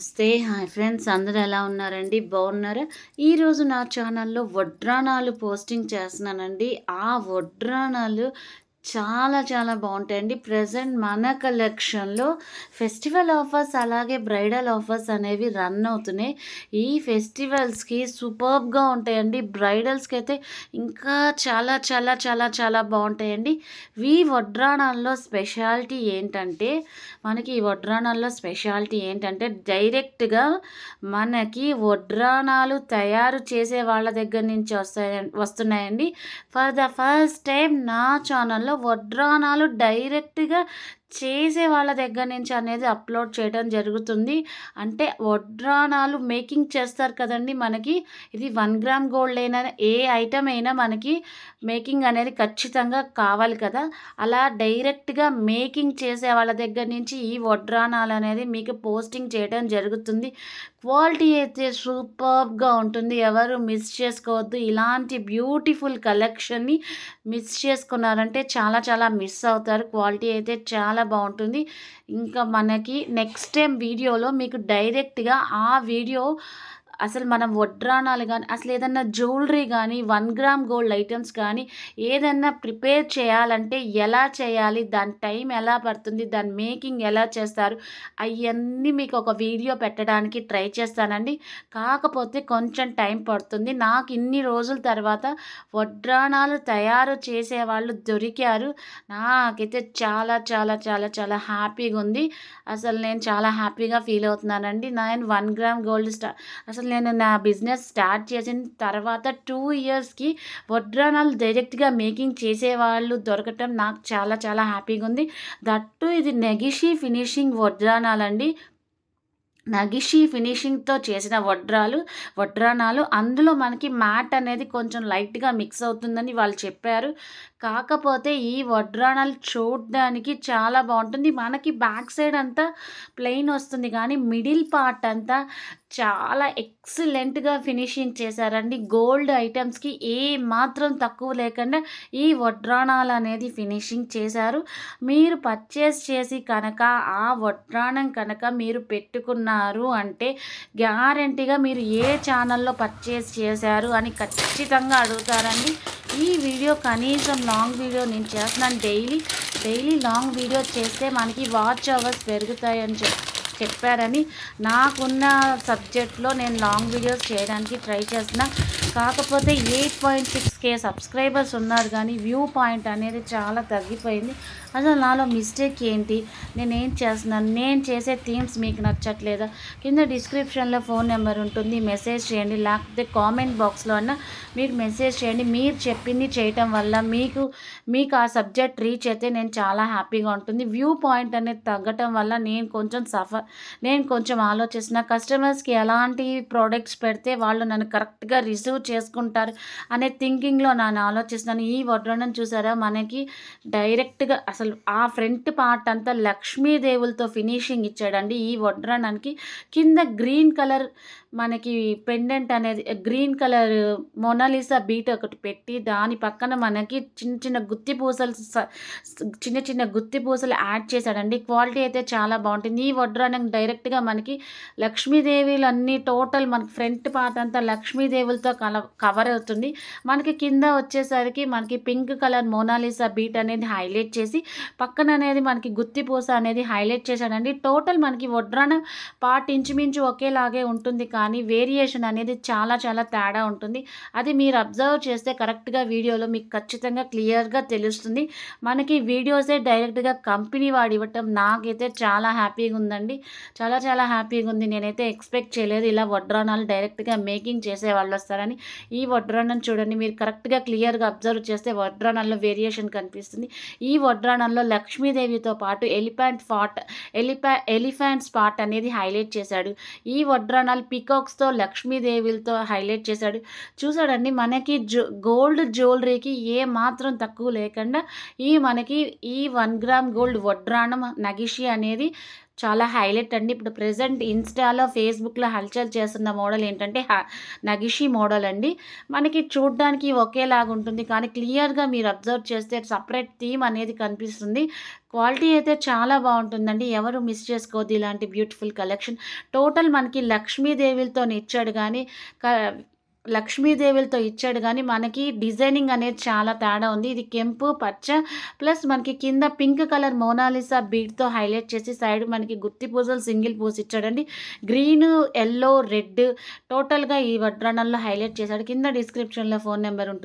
నమస్తే. Hi friends అందరూ ఎలా ఉన్నారండి? బాగున్నారా? ఈరోజు నా ఛానల్లో వడ్రాణాలు పోస్టింగ్ చేస్తున్నానండి. ఆ వడ్రాణాలు చాలా చాలా బాగుంటాయండి. ప్రజెంట్ మన కలెక్షన్లో ఫెస్టివల్ ఆఫర్స్ అలాగే బ్రైడల్ ఆఫర్స్ అనేవి రన్ అవుతున్నాయి. ఈ ఫెస్టివల్స్కి సూపర్బ్గా ఉంటాయండి. బ్రైడల్స్కి అయితే ఇంకా చాలా చాలా చాలా చాలా బాగుంటాయండి. ఈ వడ్రాణాల్లో స్పెషాలిటీ ఏంటంటే మనకి ఈ వడ్రాణాల్లో స్పెషాలిటీ ఏంటంటే డైరెక్ట్గా మనకి వడ్రాణాలు తయారు చేసే వాళ్ళ దగ్గర నుంచి వస్తాయి వస్తున్నాయండి. ఫర్ ద ఫస్ట్ టైం నా ఛానల్లో వడ్రానాలు డైరెక్ట్గా చేసే వాళ్ళ దగ్గర నుంచి అనేది అప్లోడ్ చేయడం జరుగుతుంది. అంటే వడ్రాణాలు మేకింగ్ చేస్తారు కదండి మనకి. ఇది వన్ గ్రామ్ గోల్డ్ అయినా ఏ ఐటమ్ అయినా మనకి మేకింగ్ అనేది ఖచ్చితంగా కావాలి కదా. అలా డైరెక్ట్గా మేకింగ్ చేసే వాళ్ళ దగ్గర నుంచి ఈ వడ్రాణాలు అనేది మీకు పోస్టింగ్ చేయడం జరుగుతుంది. క్వాలిటీ అయితే సూపర్గా ఉంటుంది. ఎవరు మిస్ చేసుకోవద్దు. ఇలాంటి బ్యూటిఫుల్ కలెక్షన్ని మిస్ చేసుకున్నారంటే చాలా చాలా మిస్ అవుతారు. క్వాలిటీ అయితే చాలా బాగుంటుంది. ఇంకా మనకి నెక్స్ట్ టైం వీడియోలో మీకు డైరెక్ట్గా ఆ వీడియో అసలు మనం వడ్రాణాలు కానీ అసలు ఏదన్నా జ్యువెలరీ కానీ వన్ గ్రామ్ గోల్డ్ ఐటమ్స్ కానీ ఏదన్నా ప్రిపేర్ చేయాలంటే ఎలా చేయాలి దాని టైం ఎలా పడుతుంది దాని మేకింగ్ ఎలా చేస్తారు అవన్నీ మీకు ఒక వీడియో పెట్టడానికి ట్రై చేస్తానండి. కాకపోతే కొంచెం టైం పడుతుంది. నాకు ఇన్ని రోజుల తర్వాత వడ్రాణాలు తయారు చేసే వాళ్ళు దొరికారు. నాకైతే చాలా చాలా చాలా చాలా హ్యాపీగా ఉంది. అసలు నేను చాలా హ్యాపీగా ఫీల్ అవుతున్నానండి. నేను వన్ గ్రామ్ గోల్డ్ స్టా అసలు అసలు నేను నా బిజినెస్ స్టార్ట్ చేసిన తర్వాత టూ ఇయర్స్కి వడ్రానాలు డైరెక్ట్గా మేకింగ్ చేసేవాళ్ళు దొరకటం నాకు చాలా చాలా హ్యాపీగా ఉంది. దట్టు ఇది నెగిషి ఫినిషింగ్ వడ్రానాలండి నగిషి ఫినిషింగ్తో చేసిన వడ్రాలు వడ్రానాలు అందులో మనకి మ్యాట్ అనేది కొంచెం లైట్గా మిక్స్ అవుతుందని వాళ్ళు చెప్పారు. కాకపోతే ఈ వడ్రానాలు చూడడానికి చాలా బాగుంటుంది. మనకి బ్యాక్ సైడ్ అంతా ప్లెయిన్ వస్తుంది కానీ మిడిల్ పార్ట్ అంతా చాలా ఎక్సలెంట్గా ఫినిషింగ్ చేశారండి. గోల్డ్ ఐటమ్స్కి ఏ మాత్రం తక్కువ లేకుండా ఈ వడ్రాణాలు అనేది ఫినిషింగ్ చేశారు. మీరు పర్చేస్ చేసి కనుక ఆ వడ్రాణం కనుక మీరు పెట్టుకున్నారు అంటే గ్యారంటీగా మీరు ఏ ఛానల్లో పర్చేస్ చేశారు అని ఖచ్చితంగా అడుగుతారండి. ఈ వీడియో కనీసం లాంగ్ వీడియో నేను చేస్తున్నాను డైలీ. డైలీ లాంగ్ వీడియో చేస్తే మనకి వాచ్ అవర్స్ పెరుగుతాయని చెప్పి చెప్పారని. నాకున్న సబ్జెక్ట్లో నేను లాంగ్ వీడియోస్ చేయడానికి ట్రై చేసిన కాకపోతే eight point six K subscribers ఉన్నారు కానీ వ్యూ పాయింట్ అనేది చాలా తగ్గిపోయింది. అసలు నాలో మిస్టేక్ ఏంటి? నేను ఏం చేస్తున్నాను? నేను చేసే థీమ్స్ మీకు నచ్చట్లేదా? కింద డిస్క్రిప్షన్లో ఫోన్ నెంబర్ ఉంటుంది. మెసేజ్ చేయండి. లేకపోతే కామెంట్ బాక్స్లో అన్న మీరు మెసేజ్ చేయండి. మీరు చెప్పింది చేయటం వల్ల మీకు మీకు ఆ సబ్జెక్ట్ రీచ్ అయితే నేను చాలా హ్యాపీగా ఉంటుంది. వ్యూ పాయింట్ అనేది తగ్గటం వల్ల నేను కొంచెం సఫర్ నేను కొంచెం ఆలోచిస్తున్న. కస్టమర్స్కి ఎలాంటి ప్రోడక్ట్స్ పెడితే వాళ్ళు నన్ను కరెక్ట్గా రిసీవ్ చేసుకుంటారు అనే థింకింగ్లో నేను ఆలోచిస్తున్నాను. ఈ వడ్రణం చూసారా? మనకి డైరెక్ట్గా అసలు అసలు ఆ ఫ్రంట్ పార్ట్ అంతా లక్ష్మీదేవులతో ఫినిషింగ్ ఇచ్చాడండి. ఈ వడ్రానానికి కింద గ్రీన్ కలర్ మనకి పెండెంట్ అనేది green colour Mona Lisa bead ఒకటి పెట్టి దాని పక్కన మనకి చిన్న చిన్న గుత్తి పూసలు చిన్న చిన్న గుత్తి పూసలు యాడ్ చేశాడండి. క్వాలిటీ అయితే చాలా బాగుంటుంది. ఈ వడ్రానం డైరెక్ట్గా మనకి లక్ష్మీదేవిలు అన్నీ టోటల్ మనకి ఫ్రంట్ పార్ట్ అంతా లక్ష్మీదేవులతో కల కవర్ అవుతుంది. మనకి కింద వచ్చేసరికి మనకి pink colour Mona Lisa bead అనేది హైలైట్ చేసి పక్కన అనేది మనకి గుత్తి పూస అనేది హైలైట్ చేశాడండి. టోటల్ మనకి వడ్రాన పార్ట్ ఇంచుమించు ఒకేలాగే ఉంటుంది కానీ కానీ వేరియేషన్ అనేది చాలా చాలా తేడా ఉంటుంది. అది మీరు అబ్జర్వ్ చేస్తే కరెక్ట్గా వీడియోలో మీకు ఖచ్చితంగా క్లియర్గా తెలుస్తుంది. మనకి వీడియోసే డైరెక్ట్గా కంపెనీ వాడి ఇవ్వటం నాకైతే చాలా హ్యాపీగా ఉందండి. చాలా చాలా హ్యాపీగా ఉంది. నేనైతే ఎక్స్పెక్ట్ చేయలేదు ఇలా వడ్రానాలు డైరెక్ట్గా మేకింగ్ చేసే వాళ్ళు వస్తారని. ఈ వడ్రాణం చూడండి మీరు కరెక్ట్గా క్లియర్గా అబ్జర్వ్ చేస్తే వడ్రాణంలో వేరియేషన్ కనిపిస్తుంది. ఈ వడ్రాణంలో లక్ష్మీదేవితో పాటు ఎలిఫెంట్ ఫాట్ ఎలిఫా ఎలిఫెంట్ స్పాట్ అనేది హైలైట్ చేశాడు. ఈ వడ్రాణాలు పికాక్స్తో పీకాక్స్తో లక్ష్మీదేవిలతో హైలైట్ చేశాడు. చూసాడండి మనకి జో గోల్డ్ జ్యువెలరీకి ఏ మాత్రం తక్కువ లేకుండా ఈ మనకి ఈ వన్ గ్రామ్ గోల్డ్ వడ్రాణం నగిషి అనేది చాలా హైలైట్ అండి. ఇప్పుడు ప్రజెంట్ ఇన్స్టాలో ఫేస్బుక్లో హల్చల్ చేస్తున్న మోడల్ ఏంటంటే నగిషి మోడల్ అండి. మనకి చూడడానికి ఒకేలాగా ఉంటుంది. కానీ క్లియర్గా మీరు అబ్జర్వ్ చేస్తే సపరేట్ థీమ్ అనేది కనిపిస్తుంది. క్వాలిటీ అయితే చాలా బాగుంటుందండి. ఎవరు మిస్ చేసుకోవద్దు ఇలాంటి బ్యూటిఫుల్ కలెక్షన్. టోటల్ మనకి లక్ష్మీదేవిలతో ఇచ్చాడు కానీ క లక్ష్మీదేవులతో ఇచ్చాడు. కానీ మనకి డిజైనింగ్ అనేది చాలా తేడా ఉంది. ఇది కెంపు పచ్చ. ప్లస్ మనకి కింద పింక్ కలర్ మోనాలిసా బీట్తో హైలైట్ చేసి సైడ్ మనకి గుత్తి పూజలు సింగిల్ పూజ ఇచ్చాడండి. గ్రీన్ ఎల్లో రెడ్ టోటల్గా ఈ వడ్రాణంలో హైలైట్ చేశాడు. కింద డిస్క్రిప్షన్లో ఫోన్ నెంబర్ ఉంటుంది.